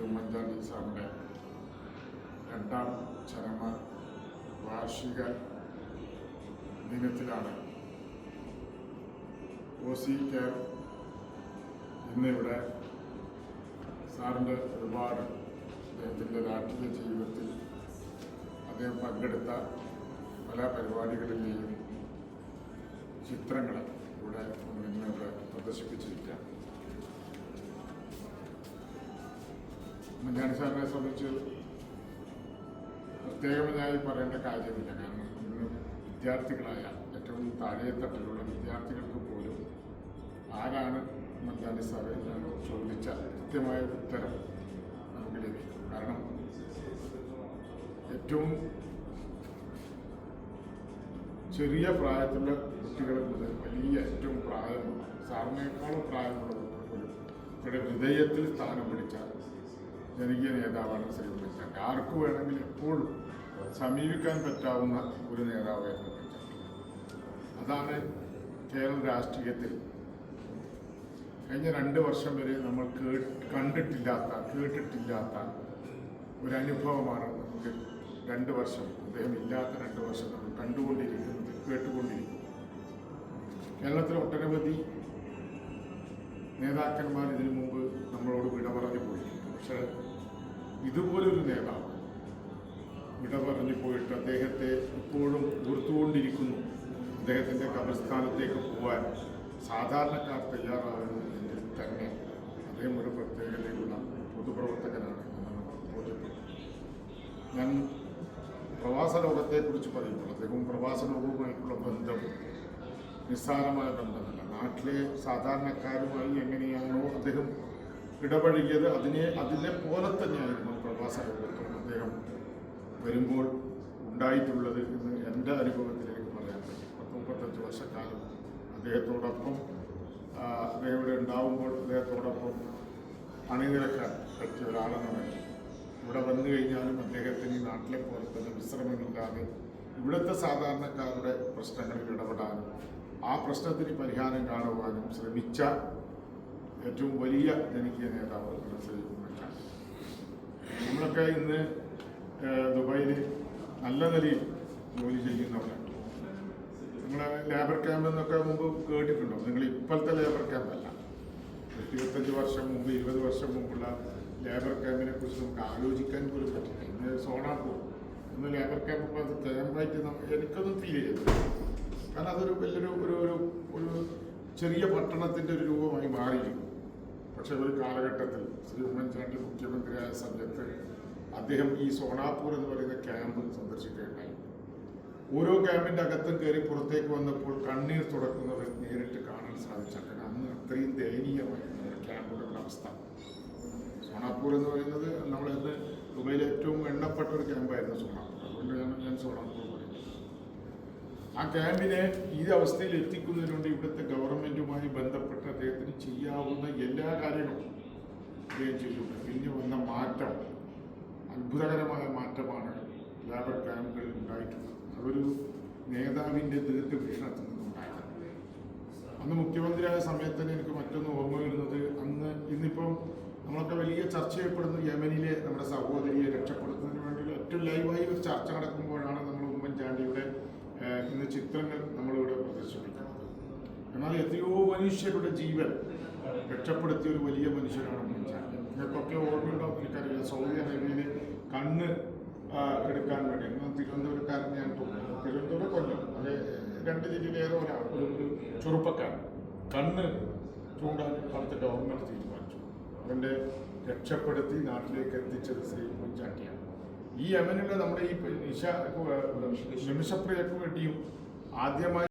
ശ്രീ ഉമ്മൻചാണ്ടി സാറിന്റെ രണ്ടാം ചരമ വാർഷിക ദിനത്തിലാണ് ഒ സി കെയർ ഇന്നിവിടെ സാറിന്റെ ഒരുപാട് അദ്ദേഹത്തിന്റെ രാഷ്ട്രീയ ജീവിതത്തിൽ അദ്ദേഹം പങ്കെടുത്ത പല പരിപാടികളിലെയും ചിത്രങ്ങൾ ഇവിടെ ഇന്നിവിടെ പ്രദർശിപ്പിച്ചിരിക്കുകയാണ്. ഉമ്മൻചാണ്ടി സാറിനെ സംബന്ധിച്ച് പ്രത്യേകമായി പറയേണ്ട കാര്യമില്ല. കാരണം ഇന്ന് വിദ്യാർത്ഥികളായ ഏറ്റവും താഴെത്തട്ടിലുള്ള വിദ്യാർത്ഥികൾക്ക് പോലും ആരാണ് ഉമ്മൻചാണ്ടി സാറ് എന്ന് ചോദിച്ച കൃത്യമായ ഉത്തരം നമുക്ക് ലഭിക്കും കാരണം ഏറ്റവും ചെറിയ പ്രായത്തിലുള്ള കുട്ടികൾ മുതൽ വലിയ ഏറ്റവും പ്രായമുള്ള സാറിനേക്കാളും പ്രായമുള്ളവർക്ക് പോലും ഇവിടെ ഹൃദയത്തിൽ സ്ഥാനം പിടിച്ച ജനകീയ നേതാവാണ് ശ്രീ ഉമ്മൻചാണ്ടി ആർക്ക് വേണമെങ്കിലും എപ്പോഴും സമീപിക്കാൻ പറ്റാവുന്ന ഒരു നേതാവായിരുന്നു അതാണ് കേരള രാഷ്ട്രീയത്തിൽ കഴിഞ്ഞ രണ്ട് വർഷം വരെ നമ്മൾ കേ കണ്ടിട്ടില്ലാത്ത കേട്ടിട്ടില്ലാത്ത ഒരു അനുഭവമാണ് നമുക്ക് രണ്ട് വർഷം അദ്ദേഹം ഇല്ലാത്ത രണ്ട് വർഷം നമ്മൾ കണ്ടുകൊണ്ടിരിക്കുന്നത് കേട്ടുകൊണ്ടിരിക്കുന്നത്. കേരളത്തിലെ ഒട്ടനവധി നേതാക്കന്മാർ ഇതിനു മുമ്പ് നമ്മളോട് വിട പക്ഷേ ഇതുപോലൊരു നേതാവ് വിട പറഞ്ഞു പോയിട്ട് അദ്ദേഹത്തെ ഇപ്പോഴും ഓർത്തുകൊണ്ടിരിക്കുന്നു. അദ്ദേഹത്തിന്റെ കബർസ്ഥാനത്തേക്ക് പോകാൻ സാധാരണക്കാർ തയ്യാറാകുന്നു തന്നെ അദ്ദേഹം ഒരു പ്രത്യേകതയുള്ള പൊതുപ്രവർത്തകനാണ് ഞാൻ പ്രവാസ ലോകത്തെക്കുറിച്ച് പറയുമ്പോൾ അദ്ദേഹം പ്രവാസ ലോകവുമായിട്ടുള്ള ബന്ധം നിസ്സാരമായ ബന്ധമല്ല. നാട്ടിലെ സാധാരണക്കാരുമായി എങ്ങനെയാണോ അദ്ദേഹം ഇടപഴകിയത് അതിനെ അതിനെ പോലെ തന്നെയായിരുന്നു ലോകത്തും അദ്ദേഹം വരുമ്പോൾ ഉണ്ടായിട്ടുള്ളത് എന്ന് എന്റെ അനുഭവത്തിൽ എനിക്ക് പറയാൻ പറ്റും. പത്ത് മുപ്പത്തഞ്ച് വർഷക്കാലം അദ്ദേഹത്തോടൊപ്പം അദ്ദേഹം ഉണ്ടാവുമ്പോൾ അദ്ദേഹത്തോടൊപ്പം അണിനിരക്കാൻ പറ്റിയ ഒരാളെന്ന് ഇവിടെ വന്നു കഴിഞ്ഞാലും അദ്ദേഹത്തിന് ഈ നാട്ടിലെ പോലെ തന്നെ വിശ്രമമില്ലാതെ ഇവിടുത്തെ സാധാരണക്കാരുടെ പ്രശ്നങ്ങളിൽ ഇടപെടാനും ആ പ്രശ്നത്തിന് പരിഹാരം കാണുവാനും ശ്രമിച്ച ഏറ്റവും വലിയ ജനകീയ നേതാവ് നമ്മളൊക്കെ ഇന്ന് ദുബായിൽ നല്ല നിലയിൽ ജോലി ചെയ്യുന്നവരാണ് നിങ്ങളെ ലേബർ ക്യാമ്പ് എന്നൊക്കെ മുമ്പ് കേട്ടിട്ടുണ്ടോ? നിങ്ങൾ ഇപ്പോഴത്തെ ലേബർ ക്യാമ്പല്ല. ഇരുപത്തഞ്ച് വർഷം മുമ്പ് ഇരുപത് വർഷം മുമ്പുള്ള ലേബർ ക്യാമ്പിനെ കുറിച്ച് നമുക്ക് ആലോചിക്കാൻ പോലും പറ്റില്ല. ഇന്ന് സോണാപ്പൂർ ഇന്ന് ലേബർ ക്യാമ്പ് ഇപ്പോൾ അത് ക്യാമ്പായിട്ട് എനിക്കൊന്നും ഫീൽ ചെയ്തു കാരണം അതൊരു വലിയൊരു ഒരു ഒരു ചെറിയ പട്ടണത്തിന്റെ ഒരു രൂപമായി മാറിയിരുന്നു പക്ഷെ ഒരു കാലഘട്ടത്തിൽ ശ്രീ ഉമ്മൻചാണ്ടി മുഖ്യമന്ത്രിയായ സമയത്ത് അദ്ദേഹം ഈ സോണാപൂർ എന്ന് പറയുന്ന ക്യാമ്പ് സന്ദർശിക്കുകയുണ്ടായി. ഓരോ ക്യാമ്പിന്റെ അകത്തും കയറി പുറത്തേക്ക് വന്നപ്പോൾ കണ്ണീർ തുടക്കുന്നത് നേരിട്ട് കാണാൻ സാധിച്ച. അന്ന് അത്രയും ദയനീയമായിരുന്നു ക്യാമ്പുകളുടെ അവസ്ഥ. സോണാപൂർ എന്ന് പറയുന്നത് നമ്മൾ ഇന്ന് ദുബൈയിലെ ഏറ്റവും എണ്ണപ്പെട്ട ഒരു ക്യാമ്പായിരുന്നു സോണാപൂർ. അതുകൊണ്ടാണ് ഞാൻ സോണാപൂർ പറയുന്നത്. ആ ക്യാമ്പിനെ ഈ അവസ്ഥയിൽ എത്തിക്കുന്നതിനുണ്ട് ഇവിടുത്തെ ഗവൺമെന്റുമായി അത്ഭുതകരമായ മാറ്റമാണ് ലേബർ ക്യാമ്പുകളിൽ ഉണ്ടായിട്ടുള്ളത്. അതൊരു നേതാവിന്റെ ദീർഘവീക്ഷണത്തിൽ നിന്നുണ്ടായത്. അന്ന് മുഖ്യമന്ത്രിയായ സമയത്ത് തന്നെ എനിക്ക് മറ്റൊന്ന് ഓർമ്മ വരുന്നത് അന്ന് ഇന്നിപ്പം നമ്മളൊക്കെ വലിയ ചർച്ച ചെയ്യപ്പെടുന്ന യമനിലെ നമ്മുടെ സഹോദരിയെ രക്ഷപ്പെടുത്തുന്നതിന് വേണ്ടിയുള്ള ഏറ്റവും ലൈവായി ഒരു ചർച്ച നടക്കുമ്പോഴാണ് നമ്മൾ ഉമ്മൻചാണ്ടിയുടെ ഇന്ന് ചിത്രങ്ങൾ നമ്മളിവിടെ പ്രദർശിപ്പിക്കുന്നത്. എന്നാൽ എത്രയോ മനുഷ്യരുടെ ജീവൻ രക്ഷപ്പെടുത്തിയ ഒരു വലിയ മനുഷ്യനാണ് ഉമ്മൻചാണ്ടി. നിങ്ങൾക്കൊക്കെ ഓർമ്മയുണ്ടാവും എനിക്കറിയില്ല സൗദി അറേബ്യയിൽ കണ്ണ് എടുക്കാൻ വേണ്ടി. തിരുവനന്തപുരക്കാരൻ ഞാൻ തോന്നുന്നു തിരുവനന്തപുരം കൊല്ലം അത് രണ്ട് ജില്ലയിലെ ഏതോ ഒരാൾ ഒരു ഒരു ചെറുപ്പക്കാരൻ. കണ്ണ് ചൂണ്ടാൻ അവിടുത്തെ ഗവൺമെന്റ് തീരുമാനിച്ചു. അവന്റെ രക്ഷപ്പെടുത്തി നാട്ടിലേക്ക് എത്തിച്ചത് ശ്രീ കുഞ്ചാക്കിയാണ് ഈ യമനിലെ നമ്മുടെ ഈ നിശ നിമിഷപ്രിയക്ക് വേണ്ടിയും ആദ്യമായി